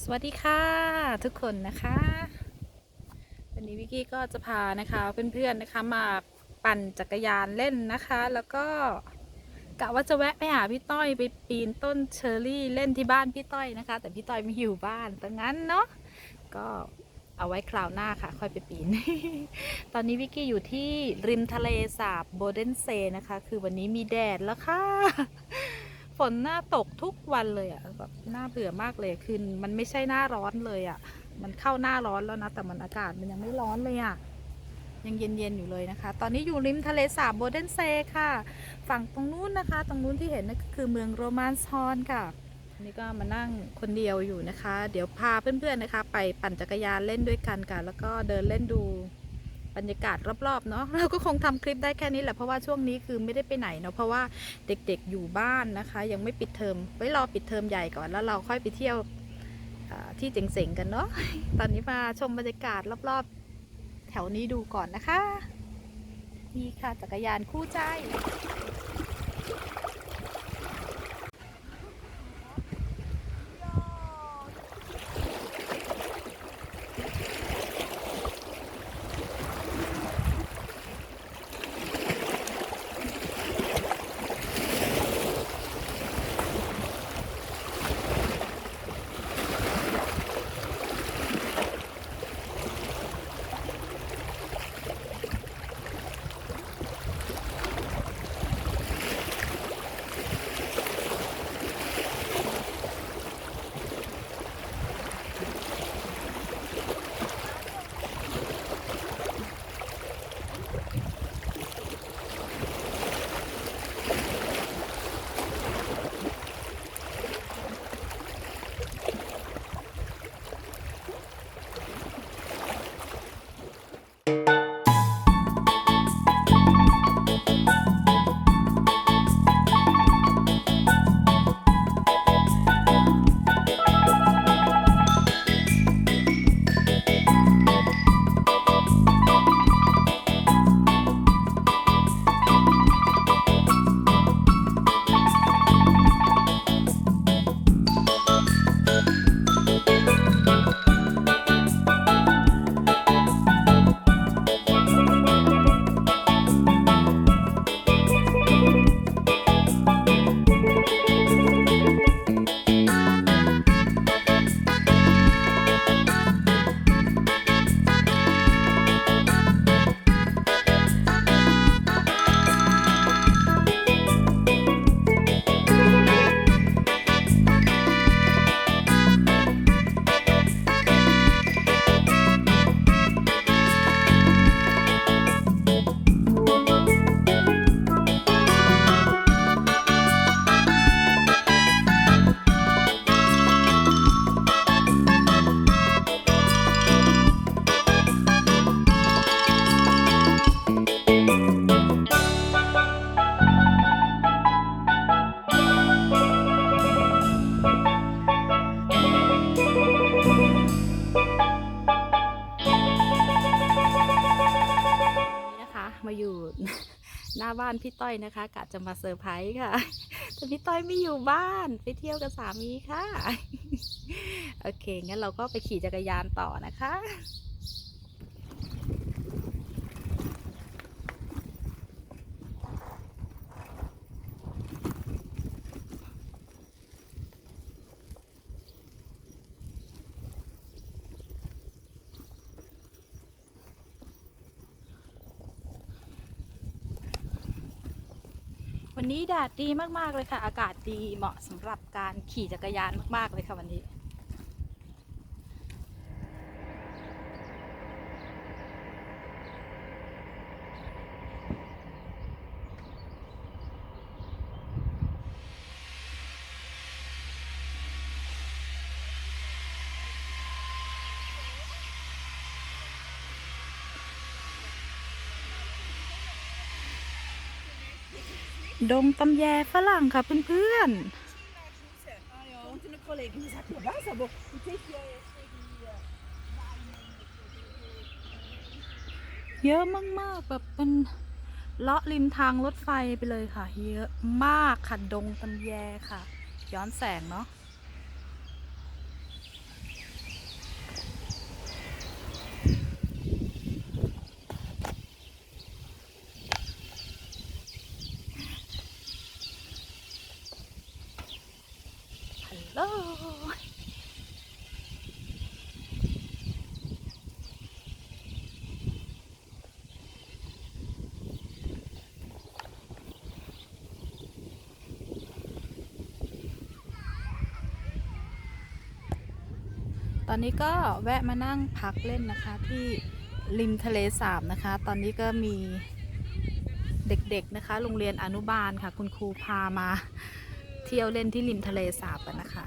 สวัสดีค่ะทุกคนนะคะ วันนี้วิกกี้ก็จะพานะคะเพื่อนๆนะคะมาปั่นจักรยานเล่นนะคะ แล้วก็กะว่าจะแวะไปหาพี่ต้อยไปปีนต้นเชอร์รี่เล่นที่บ้านพี่ต้อยนะคะ แต่พี่ต้อยไม่อยู่บ้านดังนั้นเนาะก็เอาไว้คราวหน้าค่ะ ค่อยไปปีน ตอนนี้วิกกี้อยู่ที่ริมทะเลสาบโบเดนเซนะคะ คือวันนี้มีแดดแล้วค่ะ ฝนหน้าตกทุกวันเลยอะ่ะแบบน่าเบื่อมากเลยคือมันไม่ใช่หน้าร้อนเลยอะ่ะ มันเข้าหน้าร้อนแล้วนะ แต่มันอากาศมันยังไม่ร้อนเลยอะ่ะ ยังเย็นๆอยู่เลยนะคะ ตอนนี้อยู่ริมทะเลสาบโบเดนเซค่ะ ฝั่งตรงนู้นนะคะ ตรงนู้นที่เห็นนั่นก็คือเมืองโรมานซอนค่ะนนี่ก็มานั่งคนเดียวอยู่นะคะ เดี๋ยวพาเพื่อนๆนะคะ ไปปั่นจักรยานเล่นด้วยกันค่ะ แล้วก็เดินเล่นดู บรรยากาศรอบๆเนาะเราก็คงทำคลิปได้แค่นี้แหละเพราะว่าช่วงนี้คือไม่ได้ไปไหนเนาะเพราะว่าเด็กๆอยู่บ้านนะคะ ยังไม่ปิดเทอมไว้รอปิดเทอมใหญ่ก่อนแล้วเราค่อยไปเที่ยวอ่าที่เจ๋งๆกันเนาะตอนนี้มาชมบรรยากาศรอบๆ แถวนี้ดูก่อนนะคะนี่ค่ะจักรยานคู่ใจ น้าบ้านพี่ต้อยนะคะกะจะมาเซอร์ไพรส์ค่ะ แต่พี่ต้อยไม่อยู่บ้านไปเที่ยวกับสามีค่ะ โอเคงั้นเราก็ไปขี่จักรยานต่อนะคะ วันนี้แดดดีมากๆเลยค่ะ อากาศดีเหมาะสำหรับการขี่จักรยานมากๆเลยค่ะวันนี้ ดงตำแยฝรั่งค่ะเพื่อนๆ เยอะมากๆแบบเป็นเลาะริมทางรถไฟไปเลยค่ะ เยอะมากค่ะดงตำแยค่ะ ย้อนแสงเนาะ ย ตอนนี้ก็แวะมานั่งพักเล่นนะคะที่ริมทะเลสาบนะคะ ตอนนี้ก็มีเด็กๆนะคะ โรงเรียนอนุบาลค่ะ คุณครูพามา เที่ยวเล่นที่ริมทะเลสาบกันนะคะ